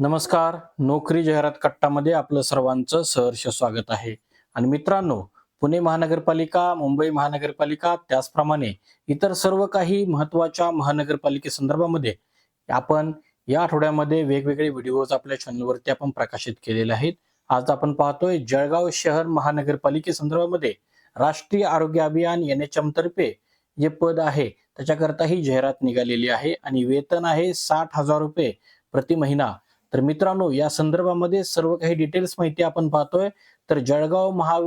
नमस्कार. नोकरी जाहिरात कट्टामध्ये आपलं सर्वांचं सहर्ष स्वागत आहे. आणि मित्रांनो पुणे महानगरपालिका मुंबई महानगरपालिका त्याचप्रमाणे इतर सर्व काही महत्त्वाच्या महानगरपालिकेसंदर्भामध्ये आपण या आठवड्यामध्ये वेगवेगळे व्हिडिओज आपल्या चॅनलवरती आपण प्रकाशित केलेले आहेत. आज आपण पाहतोय जळगाव शहर महानगरपालिकेसंदर्भामध्ये राष्ट्रीय आरोग्य अभियान एन एच तर्फे जे पद आहे त्याच्याकरता ही जाहिरात निघालेली आहे आणि वेतन आहे साठ हजार रुपये प्रति महिना. तर मित्रांनो या संदर्भामध्ये सर्व काही डिटेल्स माहिती आपण पाहतोय. तर जळगाव महा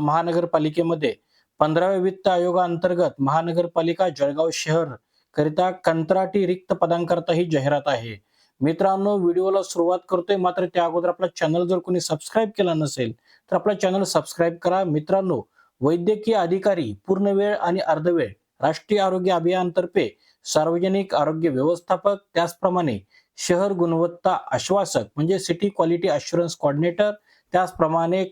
महानगरपालिकेमध्ये पंधराव्या वित्त आयोगाअंतर्गत महानगरपालिका जळगाव शहर करिता कंत्राटी रिक्त पदांकरता ही जाहिरात आहे. मित्रांनो व्हिडिओला सुरुवात करतोय. मात्र त्या अगोदर आपला चॅनल जर कोणी सबस्क्राईब केला नसेल तर आपला चॅनल सबस्क्राईब करा. मित्रांनो वैद्यकीय अधिकारी पूर्ण वेळ आणि अर्धवेळ राष्ट्रीय आरोग्य अभियानतर्फे सार्वजनिक आरोग्य व्यवस्थापक त्याचप्रमाणे शहर गुणवत्ता आश्वासक म्हणजे सिटी क्वालिटी अश्युरन्स कॉर्डिनेटर त्याचप्रमाणे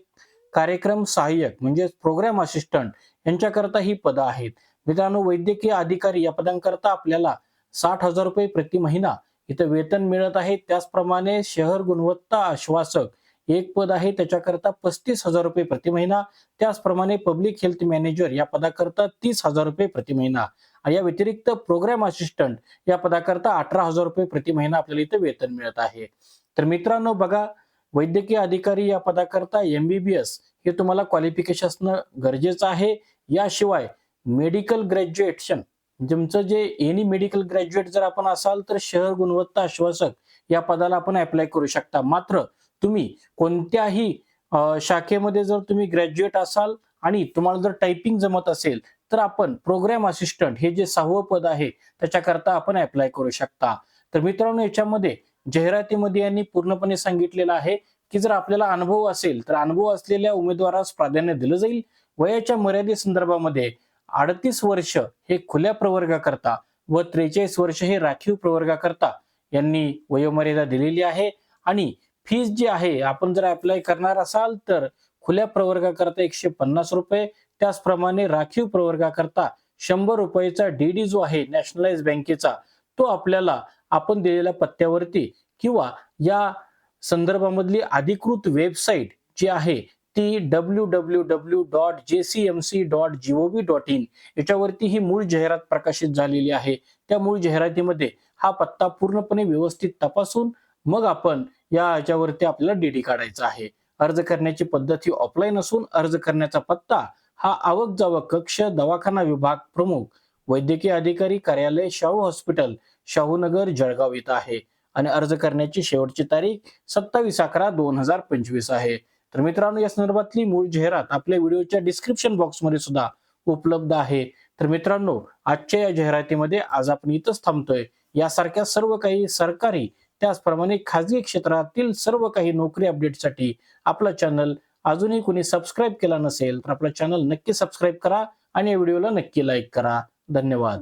कार्यक्रम सहाय्यक म्हणजे प्रोग्राम असिस्टंट यांच्याकरता ही पदं आहेत. मित्रांनो वैद्यकीय अधिकारी या पदांकरता आपल्याला साठ हजार रुपये प्रति महिना इथं वेतन मिळत आहे. त्याचप्रमाणे शहर गुणवत्ता आश्वासक एक पद आहे त्याच्याकरता पस्तीस हजार रुपये प्रति महिना. त्याचप्रमाणे पब्लिक हेल्थ मॅनेजर या पदाकरता तीस हजार रुपये प्रति महिना. या व्यतिरिक्त प्रोग्राम असिस्टंट या पदाकरता अठरा हजार रुपये प्रति महिना आपल्याला इथे वेतन मिळत आहे. तर मित्रांनो बघा वैद्यकीय अधिकारी या पदाकरता एमबीबीएस हे तुम्हाला क्वालिफिकेशन असणं गरजेचं आहे. याशिवाय मेडिकल ग्रॅज्युएशन तुमचं जे एनी मेडिकल ग्रॅज्युएट जर आपण असाल तर शहर गुणवत्ता आश्वासक या पदाला आपण अप्लाय करू शकता. मात्र तुम्ही कोणत्याही शाखेमध्ये जर तुम्ही ग्रॅज्युएट असाल आणि तुम्हाला जर टायपिंग जमत असेल तर आपण प्रोग्राम असिस्टंट हे जे सहावं पद आहे त्याच्याकरता आपण अप्लाय करू शकता. तर मित्रांनो याच्यामध्ये जाहिरातीमध्ये यांनी पूर्णपणे सांगितलेलं आहे की जर आपल्याला अनुभव असेल तर अनुभव असलेल्या उमेदवारास प्राधान्य दिलं जाईल. वयाच्या मर्यादे संदर्भामध्ये अडतीस वर्ष हे खुल्या प्रवर्गाकरता व त्रेचाळीस वर्ष हे राखीव प्रवर्गाकरता यांनी वयोमर्यादा दिलेली आहे. आणि फीज जी आहे आपण जर अप्लाय करणार असाल तर खुल्या प्रवर्गाकरता एकशे पन्नास रुपये त्याचप्रमाणे राखीव प्रवर्गाकरता शंभर रुपयेचा डीडी जो आहे नॅशनलाइज बँकेचा तो आपल्याला आपण दिलेल्या पत्त्यावरती किंवा या संदर्भामधली अधिकृत वेबसाईट जी आहे ती W W W dot J C M C dot gov dot in याच्यावरती ही मूळ जाहिरात प्रकाशित झालेली आहे. त्या मूळ जाहिरातीमध्ये हा पत्ता पूर्णपणे व्यवस्थित तपासून मग आपण या याच्यावरती आपल्याला डीडी काढायचा आहे. अर्ज करण्याची पद्धत ही ऑफलाईन असून अर्ज करण्याचा पत्ता हा आवक जावक कक्ष दवाखाना विभाग प्रमुख वैद्यकीय अधिकारी कार्यालय शाहू हॉस्पिटल शाहूनगर जळगाव इथं आहे. आणि अर्ज करण्याची शेवटची तारीख सत्तावीस अकरा दोन हजार पंचवीस आहे. तर मित्रांनो या संदर्भातली मूळ जाहिरात आपल्या व्हिडिओच्या डिस्क्रिप्शन बॉक्समध्ये सुद्धा उपलब्ध आहे. तर मित्रांनो आजच्या या जाहिरातीमध्ये आज आपण इथंच थांबतोय. यासारख्या सर्व काही सरकारी त्याचप्रमाणे खाजगी क्षेत्रातील सर्व काही नोकरी अपडेटसाठी आपला चॅनल अजूनही कोणी सबस्क्राईब केला नसेल तर आपला चॅनल नक्की सबस्क्राईब करा आणि या व्हिडिओला नक्की लाईक करा. धन्यवाद.